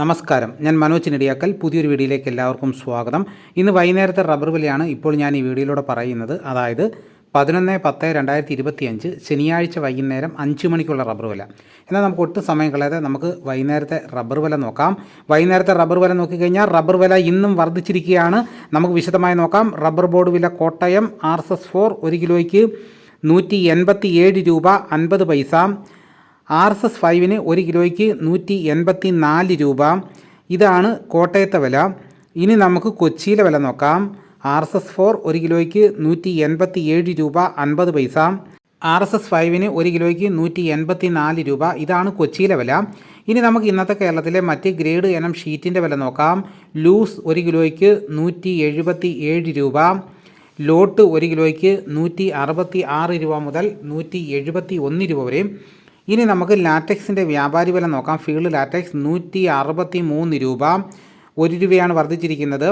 നമസ്കാരം. ഞാൻ മനോജ് നെടിയാക്കൽ പുതിയൊരു വീഡിയോയിലേക്ക് എല്ലാവർക്കും സ്വാഗതം. ഇന്ന് വൈകുന്നേരത്തെ റബ്ബർ വിലയാണ് ഇപ്പോൾ ഞാൻ ഈ വീഡിയോയിലൂടെ പറയുന്നത്. അതായത് പതിനൊന്ന് പത്ത് രണ്ടായിരത്തി ഇരുപത്തി അഞ്ച് ശനിയാഴ്ച വൈകുന്നേരം അഞ്ച് മണിക്കുള്ള റബ്ബർ വില. എന്നാൽ നമുക്ക് ഒട്ടും സമയം കളയാതെ നമുക്ക് വൈകുന്നേരത്തെ റബ്ബർ വില നോക്കാം. വൈകുന്നേരത്തെ റബ്ബർ വില നോക്കിക്കഴിഞ്ഞാൽ റബ്ബർ വില ഇന്നും വർദ്ധിച്ചിരിക്കുകയാണ്. നമുക്ക് വിശദമായി നോക്കാം. റബ്ബർ ബോർഡ് വില Kottayam R S S four ഒരു കിലോയ്ക്ക് നൂറ്റി എൺപത്തി ഏഴ് രൂപ അൻപത് പൈസ. ആർ എസ് എസ് ഫൈവിന് ഒരു കിലോയ്ക്ക് നൂറ്റി എൺപത്തി നാല് രൂപ. ഇതാണ് കോട്ടയത്തെ വില. ഇനി നമുക്ക് കൊച്ചിയിലെ വില നോക്കാം. ആർ എസ് എസ് ഫോർ ഒരു കിലോയ്ക്ക് നൂറ്റി എൺപത്തി ഏഴ് രൂപ അൻപത് പൈസ. ആർ എസ് എസ് ഫൈവിന് ഒരു കിലോയ്ക്ക് നൂറ്റി എൺപത്തി നാല് രൂപ. ഇതാണ് കൊച്ചിയിലെ വില. ഇനി നമുക്ക് ഇന്നത്തെ കേരളത്തിലെ മറ്റ് ഗ്രേഡ് ഇനം ഷീറ്റിന്റെ വില നോക്കാം. ലൂസ് ഒരു കിലോയ്ക്ക് നൂറ്റി എഴുപത്തി ഏഴ് രൂപ. ലോട്ട് ഒരു കിലോയ്ക്ക് നൂറ്റി അറുപത്തി ആറ് രൂപ മുതൽ നൂറ്റി എഴുപത്തി ഒന്ന് രൂപ വരെയും ഇനി നമുക്ക് ലാറ്റക്സിന്റെ വ്യാപാരി വില നോക്കാം. ഫീൽഡ് ലാറ്റക്സ് നൂറ്റി അറുപത്തി മൂന്ന് രൂപ. ഒരു രൂപയാണ് വർദ്ധിച്ചിരിക്കുന്നത്.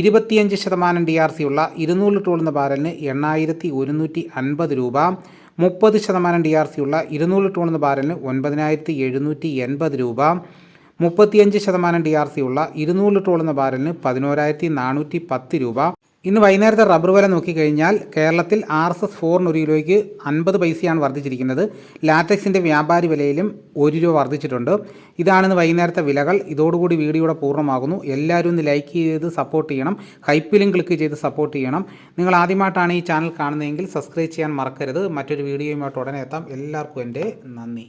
ഇരുപത്തിയഞ്ച് ശതമാനം ഡി ആർ സി ഉള്ള ഇരുന്നൂറ് ലിറ്റർ ബാരലിന് എണ്ണായിരത്തി ഒരുന്നൂറ്റി അൻപത് രൂപ. മുപ്പത് ശതമാനം ഡി ആർ സി ഉള്ള ഇരുന്നൂറ് ലിറ്റർ ബാരലിന് ഒൻപതിനായിരത്തി എഴുന്നൂറ്റി എൺപത് രൂപ. മുപ്പത്തിയഞ്ച് ശതമാനം ഡി ആർ സി ഉള്ള ഇരുന്നൂറ് ലിറ്റർ ബാരലിന് പതിനോരായിരത്തി നാനൂറ്റി പത്ത് രൂപ. ഇന്ന് വൈകുന്നേരത്തെ റബ്ബർ വില നോക്കിക്കഴിഞ്ഞാൽ കേരളത്തിൽ ആർ എസ് എസ് ഫോറിന് ഒരു കിലോയ്ക്ക് അൻപത് പൈസയാണ് വർദ്ധിച്ചിരിക്കുന്നത്. ലാറ്റക്സിന്റെ വ്യാപാരി വിലയിലും ഒരു രൂപ വർദ്ധിച്ചിട്ടുണ്ട്. ഇതാണിന്ന് വൈകുന്നേരത്തെ വിലകൾ. ഇതോടുകൂടി വീഡിയോയുടെ പൂർണമാകുന്നു. എല്ലാവരും ഒന്ന് ലൈക്ക് ചെയ്ത് സപ്പോർട്ട് ചെയ്യണം. ഹൈപ്പിലും ക്ലിക്ക് ചെയ്ത് സപ്പോർട്ട് ചെയ്യണം. നിങ്ങൾ ആദ്യമായിട്ടാണ് ഈ ചാനൽ കാണുന്നതെങ്കിൽ സബ്സ്ക്രൈബ് ചെയ്യാൻ മറക്കരുത്. മറ്റൊരു വീഡിയോയുമായിട്ട് ഉടനെ എത്താം. എല്ലാവർക്കും എന്റെ നന്ദി.